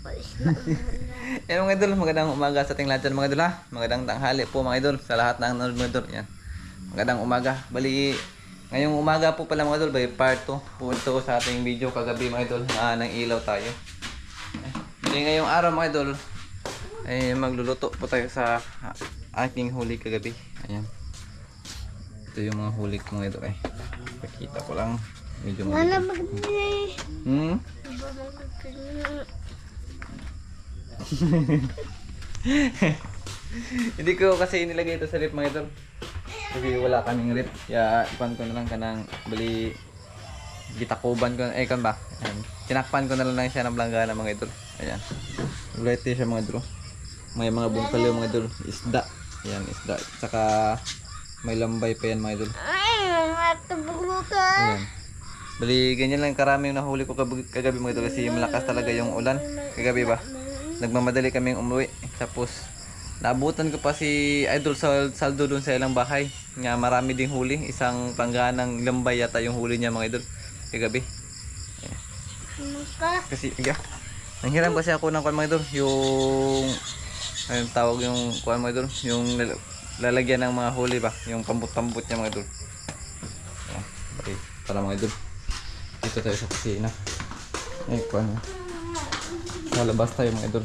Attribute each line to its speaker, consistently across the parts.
Speaker 1: Yan mga idol, magandang umaga sa ating lahat dyan mga idol ha. Magandang tanghali po mga idol sa lahat ng nanonood mga idol. Yan. Magandang umaga. Bali, ngayong umaga po pala mga idol, by part 2 po ito sa ating video kagabi mga idol. Ah, ng ilaw tayo. Bali, ngayong araw mga idol, ay magluluto po tayo sa aking huli kagabi. Ayan. Ito yung mga huli ko mga idol eh. Pakita ko lang. Medyo mga. Hmm? Hindi ko kasi nilagay ito sa rip mga idol. Kasi wala kaming rip. Kaya ipan ko na lang kanang bali gitakuban ko. Eh kan ba? Ayan. Tinakpan ko na lang siya ng blanggana mga idol. Ayan. Ulit siya mga idol. May mga bungkalo mga idol. Isda. Ayan, isda. Tsaka may lambay pa yan mga idol.
Speaker 2: Ay, matubulutan.
Speaker 1: Ayan. Bali, ganyan lang karaming nahuli ko kag- kagabi mga idol kasi malakas talaga yung ulan. Kagabi ba? Nagmamadali kaming umuwi. Tapos, naabutan ko pa si Idol Sal Saldo dun sa ilang bahay. Nga marami ding huli. Isang pangganang lambay yata yung huli niya mga idol. Kagabi.
Speaker 2: Ka?
Speaker 1: Kasi, iya. Nanghiram kasi ako ng kuwan mga idol. Yung, ayun tawag yung kuwan mga idol. Yung lal- lalagyan ng mga huli ba? Yung pambut-pambut niya mga idol. Okay. Para mga idol. Dito tayo sa kusina. Eh, kuwan. Sa labas tayo mga idol.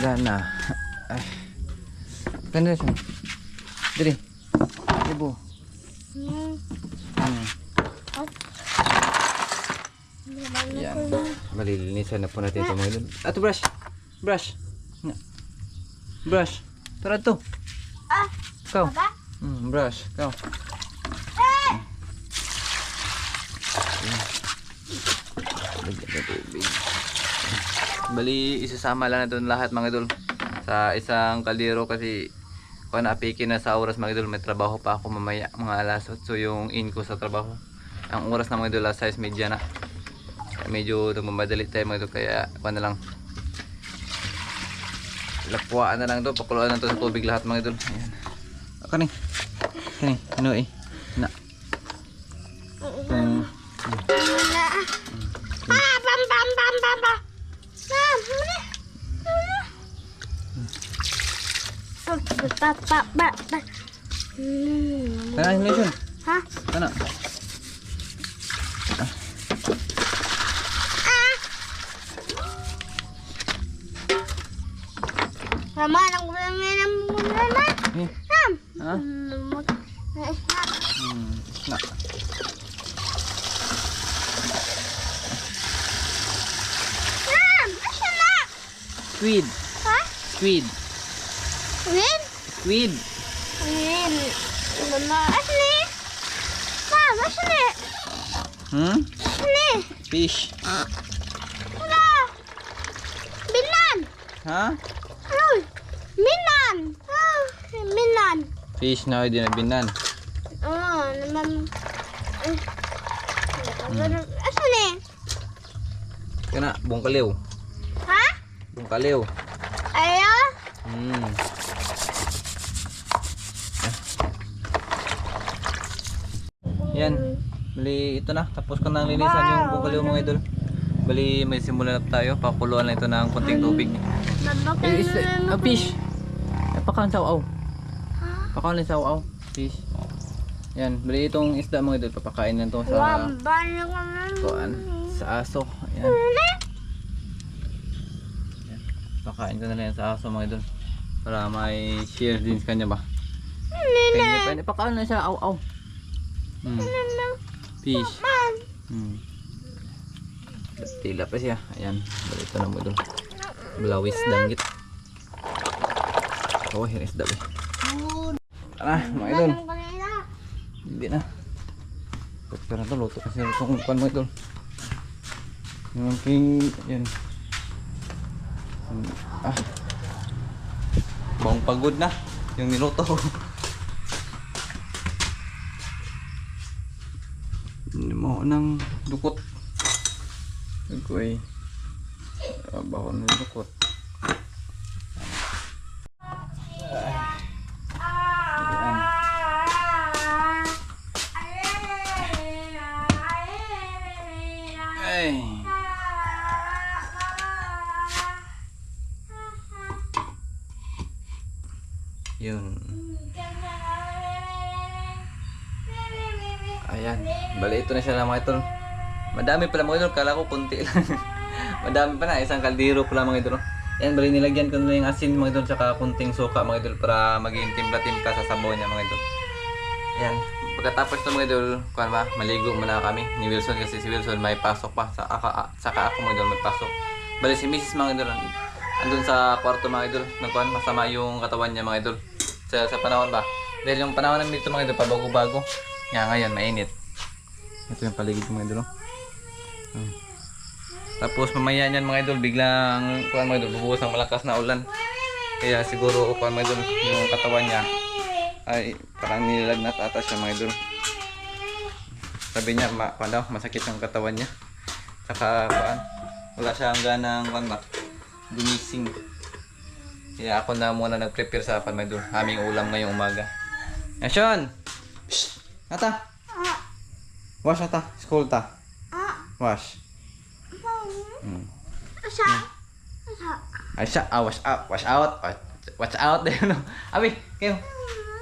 Speaker 1: Langgana. Ay. Ganda siya. Dali. Ibu.
Speaker 2: Hmm.
Speaker 1: Hmm.
Speaker 2: Na
Speaker 1: Yan. Malilinisan na po natin ito mga idol. Ato brush. Brush. Brush. Tara to.
Speaker 2: Ah,
Speaker 1: Ikaw. Hmm, brush. Ikaw.
Speaker 2: Eh!
Speaker 1: Lagyan na tubig. Bali, isasama lang na lahat mga idol. Sa isang kaldero kasi kung napikin na sa oras mga idol, may trabaho pa ako mamaya mga alas 8. So yung in ko sa trabaho. Ang oras na mga idol, alas 6 media na. Medyo nagmamadali tayo mga idol. Kaya kung na lang. Lapuan na lang to. Pakuluan na to sa tubig lahat mga idol. Ayan. Kani. Kani. Ano eh.
Speaker 2: Ba, ba, ba, ba. Hmm.
Speaker 1: Kana, Nelson.
Speaker 2: Ha?
Speaker 1: Kana.
Speaker 2: Ah! Mama, nang ulang na ng mama.
Speaker 1: Eh,
Speaker 2: Ham.
Speaker 1: ha?
Speaker 2: Mag- eh, ha?
Speaker 1: Hmm. Na.
Speaker 2: Ham, asa na?
Speaker 1: Squid.
Speaker 2: Ha?
Speaker 1: Squid.
Speaker 2: Win?
Speaker 1: Squid.
Speaker 2: Win. Mama, asa ni? Ni?
Speaker 1: Hmm?
Speaker 2: Ni?
Speaker 1: Fish.
Speaker 2: Wala. Binan.
Speaker 1: Ha?
Speaker 2: Ay, Minan. Ah, Minan.
Speaker 1: Fish na hindi na binan.
Speaker 2: Oh, naman. Eh. Asa ni?
Speaker 1: Kana, bungkaliw.
Speaker 2: Ha?
Speaker 1: Bungkaliw.
Speaker 2: Ayo?
Speaker 1: Hmm. Yan. Bali, ito na. Tapos ko nang linisan yung bungkaliw mga idol. Bali, may simulan na tayo. Pakuluan lang ito ng konting tubig. Eh, is a fish. Eh, pakaon sa aw. Pakaon lang sa aw. Fish. Yan. Bali, itong isda mga idol. Papakain lang to sa kuan. Sa aso. Yan. Yan. Pakain ko na lang sa aso mga idol. Para may share din sa kanya ba. Kanya pa. Pakaon na siya. Aw, aw. Hmm. Fish. Hmm. Tila pa siya. Ayan. Balito na mo doon. Blawis danggit. Oh, yan isda ba. Tara, mga idol. Hindi na. Pero to, luto kasi itong pan mo idol. Yung king, yan. Hmm, Ah. Bang pagod na. Yung niluto ko. mo ng dukot. Ito ay baho ng dukot. Ayan. Bali, ito na siya lang mga idol. Madami pala mga idol. Kala ko kunti lang. Madami pa na. Isang kaldero pala mga idol. Ayan, bali nilagyan ko na yung asin mga idol. Tsaka kunting suka mga idol. Para maging timpla-timpla sa sabaw niya mga idol. Ayan. Pagkatapos ng mga idol, kuhan ba, maligo muna kami ni Wilson kasi si Wilson may pasok pa. Sa, aka, saka ako mga idol may pasok. Bali si Mrs. mga idol, andun sa kwarto mga idol. Nagkuhan, masama yung katawan niya mga idol. Sa, sa panahon ba? Dahil yung panahon namin dito mga idol, pabago-bago. Nga ngayon, mainit. Ito yung paligid ko mga idol. Hmm. Tapos mamaya niyan mga idol, biglang kuhan mga idol, bubuhos ng malakas na ulan. Kaya siguro kuhan mga idol, yung katawan niya ay parang nilagnat ata siya mga idol. Sabi niya, ma, daw, masakit yung katawan niya. Saka kuhan, wala siyang ganang kuhan ba, gumising. Kaya ako na muna nag-prepare sa kuhan mga idol, aming ulam ngayong umaga. Asyon! Psst! Ata! Wash ata, school ta. Wash. Hmm.
Speaker 2: Asa? Asa?
Speaker 1: Ay siya, ah, wash out, wash out, wash, watch out no? Abi, kayo.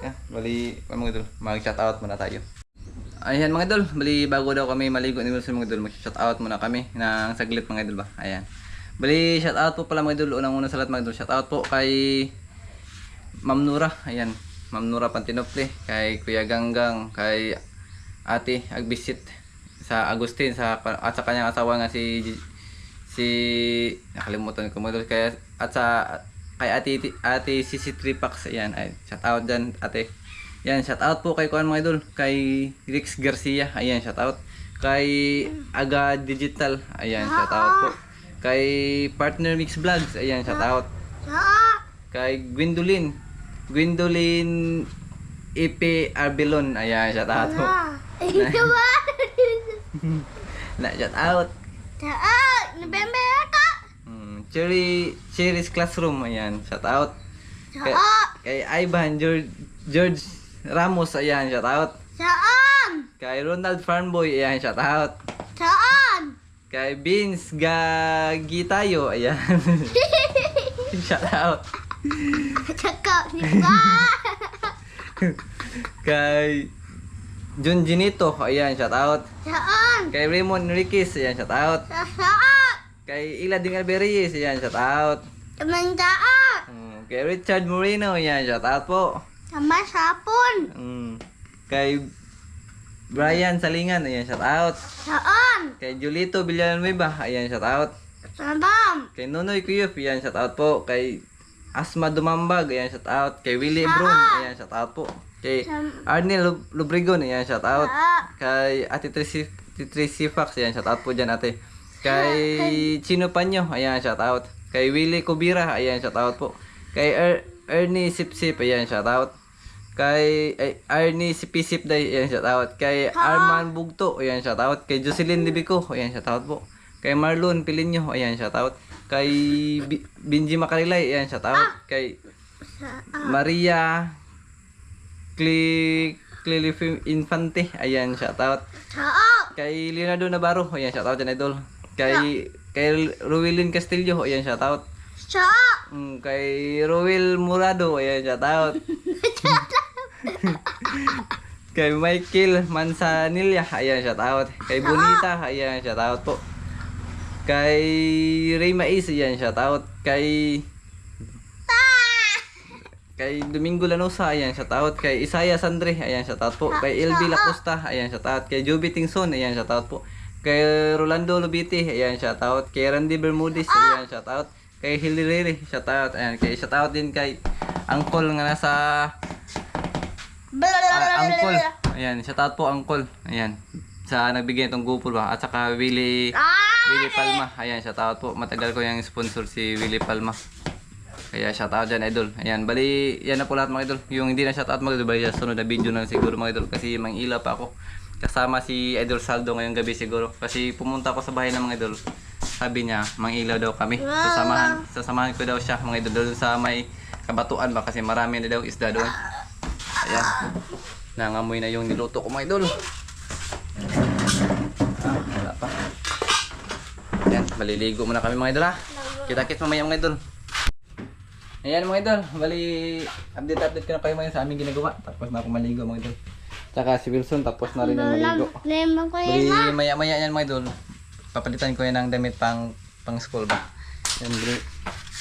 Speaker 1: Yan, bali, mga idol, mag-shout out muna tayo. Ayan mga idol, bali bago daw kami maligo ni Wilson mga idol, mag-shout out muna kami ng saglit mga idol ba. Ayan. Bali, shout out po pala mga idol, unang-una sa lahat mga idol, shout out po kay Ma'am Nura, ayan. Ma'am Nura Pantinople, kay Kuya Ganggang, kay Ate Agbisit sa Agustin sa at sa kanyang asawa nga si si nakalimutan ko mo kaya at sa kay Ate Ate Sisi Tripax ayan ay shout out diyan Ate. Yan shout out po kay kuan mga idol kay Rix Garcia ayan shout out kay Aga Digital ayan shout out po. Kay Partner Mix Vlogs ayan shout out
Speaker 2: Sa?
Speaker 1: kay Gwendolyn Gwendolyn Ipe Arbelon ayan shout out.
Speaker 2: Ito ba?
Speaker 1: na shout out.
Speaker 2: Saan? November ka?
Speaker 1: Hmm, Cherry Cherry's Classroom. Ayan shout out. Kay,
Speaker 2: Saan?
Speaker 1: kay Ivan George, George Ramos. Ayan shout out.
Speaker 2: Saan?
Speaker 1: kay Ronald Farnboy. Ayan shout out.
Speaker 2: Saan?
Speaker 1: kay Vince Gagitayo. Ayan. Shout out
Speaker 2: Di ba?
Speaker 1: kay Jun Ginito ayan shout out
Speaker 2: Saan?
Speaker 1: kay Raymond Enriquez ayan shout out
Speaker 2: Sa saan?
Speaker 1: kay Ilading Alberries ayan shout out
Speaker 2: Tamang saan?
Speaker 1: Hmm, kay Richard Moreno ayan shout out po
Speaker 2: Sama sapon.
Speaker 1: Hmm, kay Brian Salingan ayan shout out
Speaker 2: Saan?
Speaker 1: kay Julito Villanueva ayan shout out
Speaker 2: Sabam.
Speaker 1: kay Nonoy Kuyuf ayan shout out po kay Asma Dumambag ayan shout out kay Willie Ebron ayan shout out po. Kay Arnel Lub- Lubrigon ayan shout out
Speaker 2: Sa?
Speaker 1: kay Ate Tracy, Tracy Fox ayan shout out po dyan ate. Kay Chino Panyo ayan shout out kay Willie Kubira ayan shout out po. Kay er Ernie Sipsip ayan shout out kay ay, Ernie Sipisip Day ayan shout out kay Arman Bugto ayan shout out kay Jocelyn Libico ayan shout out po. Kay Marlon Pilinyo ayan shout out kay Binji Makarilay ayan shout out kay
Speaker 2: Saan?
Speaker 1: Maria Cli Clilifim Infante ayan shout out kay Leonardo Navarro ayan shout out dyan idol. Kay kay Ruilin Castillo ayan shout out
Speaker 2: Saan?
Speaker 1: Mm, kay Ruel Murado ayan shout out kay Michael Manzanilla ayan shout out kay Bonita ayan shout out po kay Ray Mais ayan shout out kay kay Domingo Lanosa ayan shout out kay Isaya Sandre ayan shout out po. Kay LB Lacosta ayan shout out kay Joby Tingson ayan shout out po. Kay Rolando Lubiti ayan shout out kay Randy Bermudez ayan shout out kay Hilary shout out ayan kay shout out din kay Angkol nga nasa Ah, Angkol. Ayan, shout out po Angkol. Ayan. Sa nagbigay itong GoPro ba? At saka Willie Willie Palma. Ayan, shout out po. Matagal ko yung sponsor si Willie Palma. Kaya shout out dyan, idol. Ayan, bali, yan na po lahat mga idol. Yung hindi na shout out mga idol, bali, sunod na video na siguro mga idol. Kasi mang ila pa ako. Kasama si Idol Saldo ngayong gabi siguro. Kasi pumunta ako sa bahay ng mga idol. Sabi niya, mang ilaw daw kami. Sasamahan, sasamahan ko daw siya mga idol doon sa may kabatuan ba kasi marami na daw isda doon. Ayan. Nangamoy na yung niluto ko mga idol. Ah, wala pa. Ayan, maliligo muna kami mga idol ha. Kita-kits mamaya mga idol. Ayan mga idol, bali update update ko na kayo ngayon sa aming ginagawa. Tapos na ako maligo mga idol. Tsaka si Wilson tapos na rin ang maligo. Bali
Speaker 2: yan.
Speaker 1: maya maya yan mga idol. Papalitan ko yan ng damit pang pang school ba. Yan bali.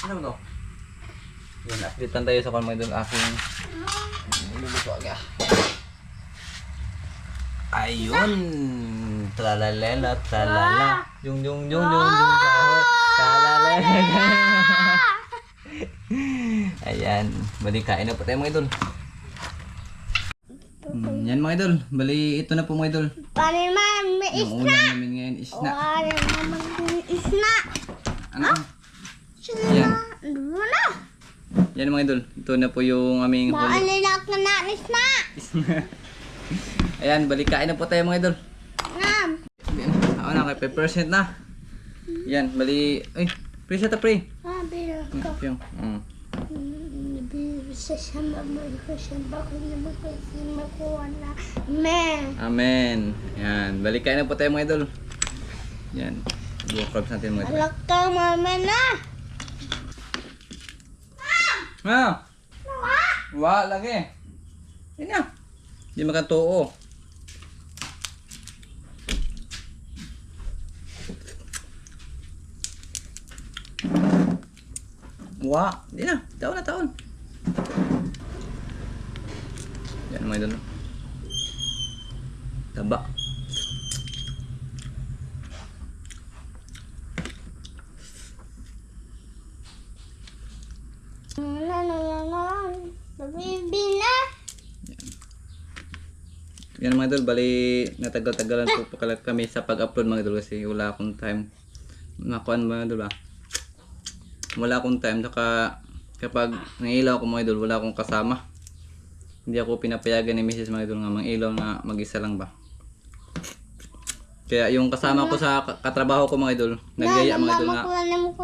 Speaker 1: Ano to? Yan, updatean tayo sa kung mga idol aking niluluto aga. Ayun! Tralalala, tralala. Yung, yung, yung, yung, yung, sahur. Tralalala. Ayan. Bali, kain na po tayo mga idol. Mm, yan mga idol. Bali, ito na po mga idol.
Speaker 2: Paano naman? May is
Speaker 1: Yung ulam namin ngayon is na.
Speaker 2: Paano naman may isna?
Speaker 1: Ano?
Speaker 2: Sila
Speaker 1: Yan.
Speaker 2: Ano?
Speaker 1: Yan mga idol. Ito na po yung aming huli.
Speaker 2: Maalilak na na isna.
Speaker 1: Ayan, bali, kain na po tayo mga idol.
Speaker 2: Nam.
Speaker 1: Yan. Ako na, kay 5% na. Yan, bali, ay, pre sa ta pre.
Speaker 2: Sabi na ko.
Speaker 1: Yung, mm. Amen. Yan, balik kain na po tayo mga idol. Yan. Buong crabs natin mga idol.
Speaker 2: Alak ka mama na.
Speaker 1: Ha? Wa, lagi. Yan na. Hindi makatuo. Wa, hindi na. Taon na taon. Yan mga idol. Taba. Yan mga idol, bali natagal-tagalan po pa kami sa pag-upload mga idol kasi wala akong time. Nakuan mga idol ba? Wala akong time saka kapag nangilaw ako mga idol, wala akong kasama. Hindi ako pinapayagan ni Mrs. mga idol nga mangilaw na mag-isa lang ba. Kaya yung kasama ko sa ka- katrabaho ko mga idol, nagaya mga idol nga.
Speaker 2: Ko.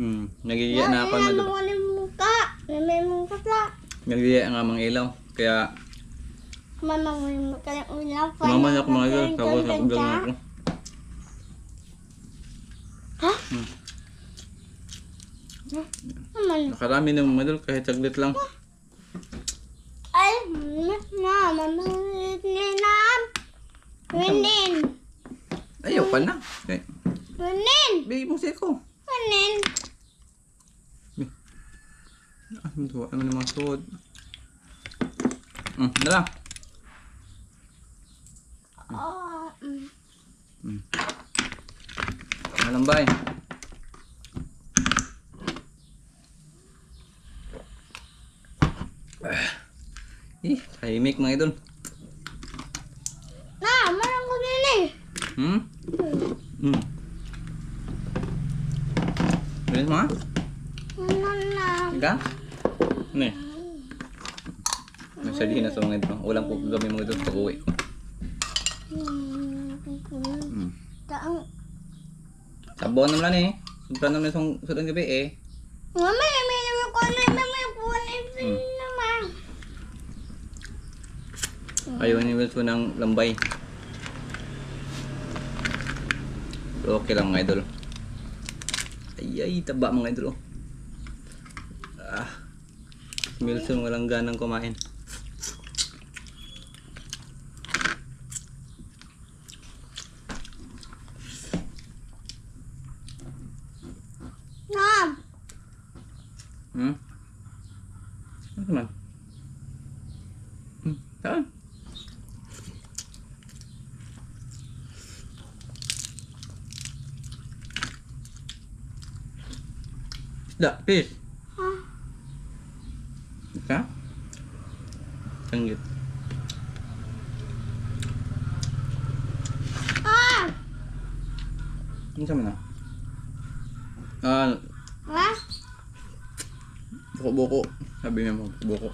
Speaker 1: Hmm, nagaya na ako mga idol.
Speaker 2: Makuha na mo ka. May mo ka la.
Speaker 1: Nagaya nga mangilaw. Kaya
Speaker 2: Mama mo mo ka lang ulam.
Speaker 1: Mama niya ako mga idol, tapos ako galing ako.
Speaker 2: Ha? Mama
Speaker 1: Nakarami na mga idol kahit saglit lang.
Speaker 2: Ay, mama, mamulit ni Nam. Winin.
Speaker 1: Ayaw pa na. Okay.
Speaker 2: Winin.
Speaker 1: Bigay mo siko.
Speaker 2: Winin.
Speaker 1: Ah, ito, ano naman suod? Hmm, dala.
Speaker 2: Oh, mm.
Speaker 1: Hmm. Malambay. Ah. Eh, tahimik mga idol.
Speaker 2: Na, marang ko din eh.
Speaker 1: Hmm? Hmm. Bilis mo ha?
Speaker 2: Ano na?
Speaker 1: Ika? Ano eh? Nasa na sa mga ito. Ulang po kami mga ito pag uwi ko.
Speaker 2: Hmm. Taang.
Speaker 1: Sabon naman eh. Sobra naman sa gabi eh.
Speaker 2: Mama, may naman ko na may buwan
Speaker 1: Hmm.
Speaker 2: naman.
Speaker 1: Ayaw ni Wilson ng lambay. Okay lang mga idol. Ay ay, taba mga idol oh. Ah. Wilson walang ganang kumain.
Speaker 2: Nam.
Speaker 1: Hmm? Ano naman? Hmm, saan? Da, fish.
Speaker 2: Ha?
Speaker 1: Ika? Sanggit.
Speaker 2: Ah!
Speaker 1: Ano sa na? Ah,
Speaker 2: Ha?
Speaker 1: buko-buko. Sabi niya mo, buko.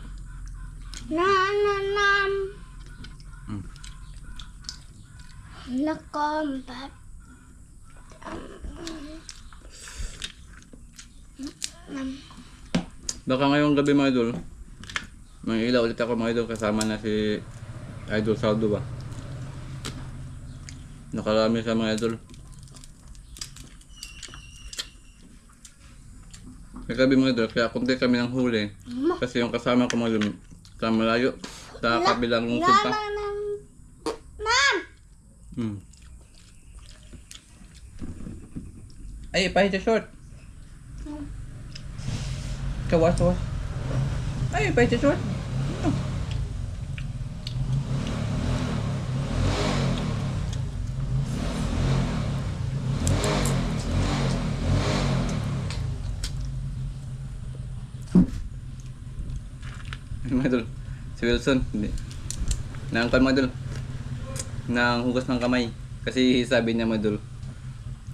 Speaker 2: Na, na, nam.
Speaker 1: Hmm.
Speaker 2: Nakombat.
Speaker 1: Baka ngayong gabi mga idol, may ilaw ulit ako mga idol kasama na si Idol Saldo ba? Nakarami sa mga idol. Kagabi mga idol, kaya kunti kami ng huli. Kasi yung kasama ko mga idol, sa malayo, sa kabilang.
Speaker 2: Mama, ma'am.
Speaker 1: Hmm. Ay, pahit short. Kawas, kawas. Ay, sa short. Mga idol, si Wilson, hindi. Naangkan mga idol ng hugas ng kamay. Kasi sabi niya madul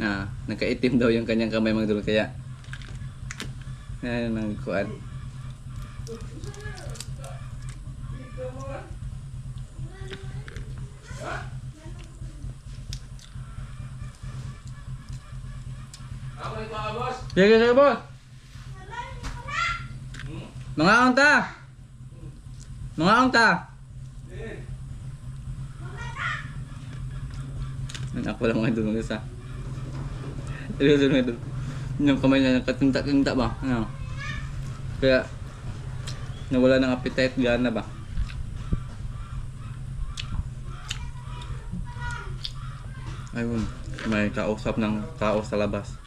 Speaker 1: na nagkaitim daw yung kanyang kamay madul kaya yan ang kuan. Sige, sige, boss. Mga onta. Mga onta. Anak ko lang mga idol mag-isa. Seryoso mga idol. Yung kamay niya nakatinta-tinta ba? Ano? Kaya nawala ng appetite gana ba? Ayun, may kausap ng tao sa labas.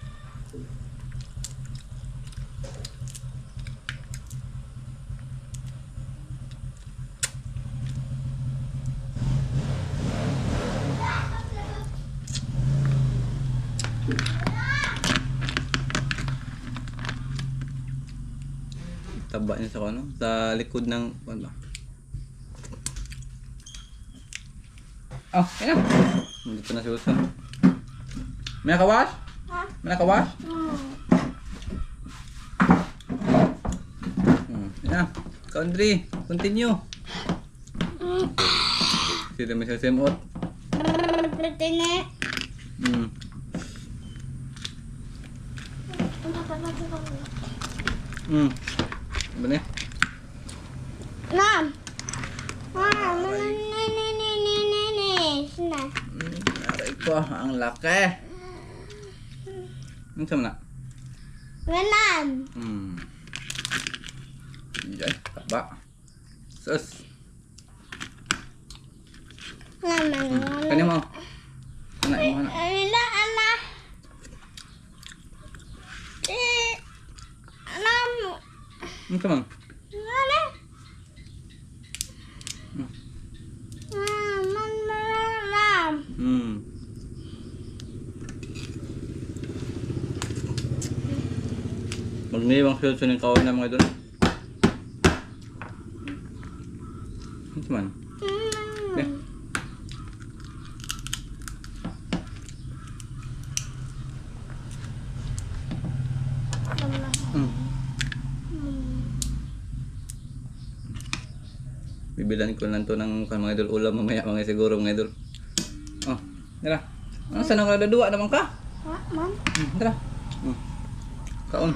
Speaker 1: Taba niya sa ano? Sa likod ng ano? Oh, yan na. Nandito na si Wilson. May nakawash?
Speaker 2: Ha?
Speaker 1: May nakawash?
Speaker 2: Hmm.
Speaker 1: Na. Country, continue. Sino may sasimot?
Speaker 2: Pretene.
Speaker 1: Hmm. Hmm. Ano na?
Speaker 2: Ma'am! Ma'am! Ni, ni, ni, ni, ni, ni. Sina?
Speaker 1: Hmm. Aray ko, ang laki. Ano sa na?
Speaker 2: Ma'am!
Speaker 1: Hmm. Yan, taba. Sus.
Speaker 2: Ma'am!
Speaker 1: Hmm. Kanya mo. Ano, mo na.
Speaker 2: Ala, ala. Eh, ma'am.
Speaker 1: Ano ka man?
Speaker 2: Ala.
Speaker 1: Hmm.
Speaker 2: Ma'am, ma'am, ma'am, ma'am.
Speaker 1: Hmm. Magniwang field sa ng kawan na mga doon. Ano man?
Speaker 2: Hmm.
Speaker 1: Yeah. Hmm. Bibilan ko lang to ng kan mga idol ulam mamaya mga siguro mga idol. Oh, tara. Ano saan ang dua naman ka?
Speaker 2: Ha, ma'am?
Speaker 1: Hmm, tara. Hmm. Kaon.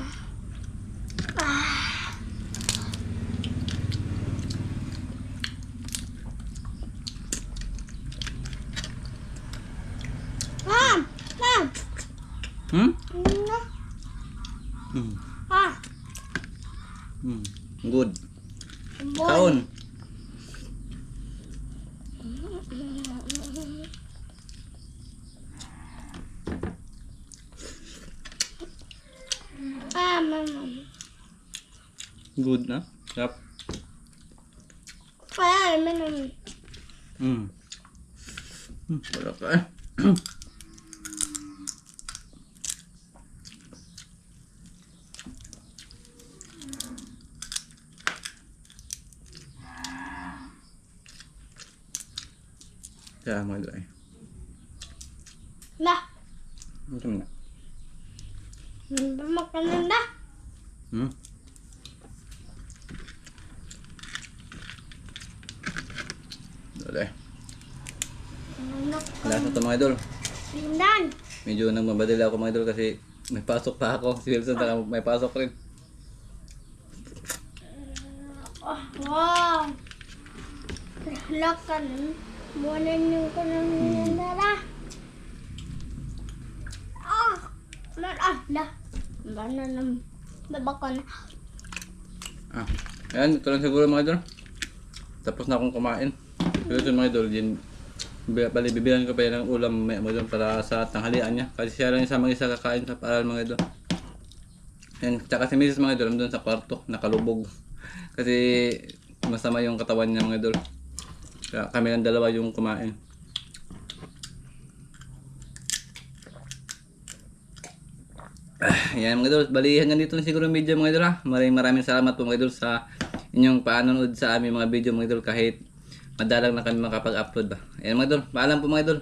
Speaker 2: Ma'am! Ma'am!
Speaker 1: Hmm?
Speaker 2: Ano?
Speaker 1: Hmm.
Speaker 2: Ah,
Speaker 1: Hmm. Good. Kaon.
Speaker 2: Ah, ma'am.
Speaker 1: Good na. Sarap.
Speaker 2: Kaya, ma'am.
Speaker 1: Hmm. Hmm. Wala ka eh. Kaya mga eh.
Speaker 2: Lah,
Speaker 1: Ano sa mga?
Speaker 2: makanan dah.
Speaker 1: Hmm? Dali.
Speaker 2: Anak
Speaker 1: Lasa to mga idol.
Speaker 2: Pindan.
Speaker 1: Medyo nagmamadali ako mga idol kasi may pasok pa ako. Si Wilson saka may pasok rin.
Speaker 2: Oh, wow. Lakan. Buwanan yung ko ng nandara. Ah, lan ah, dah. Bana nam. Babakon.
Speaker 1: Ah. Ayan, ito lang siguro mga idol. Tapos na akong kumain. Pero ito mga idol, bi- bali, bibilan ko pa yan ng ulam may mga idol para sa tanghalian niya. Kasi siya lang isa mag-isa kakain sa paral mga idol. Yan, tsaka si Mrs. mga idol, doon sa kwarto, nakalubog. Kasi masama yung katawan niya mga idol. Kaya kami lang dalawa yung kumain. Yan mga idol, bali hanggang dito na siguro yung video mga idol ha. Maraming maraming salamat po mga idol sa inyong paanonood sa aming mga video mga idol kahit madalang na kami makapag-upload ba. Yan mga idol, paalam po mga idol.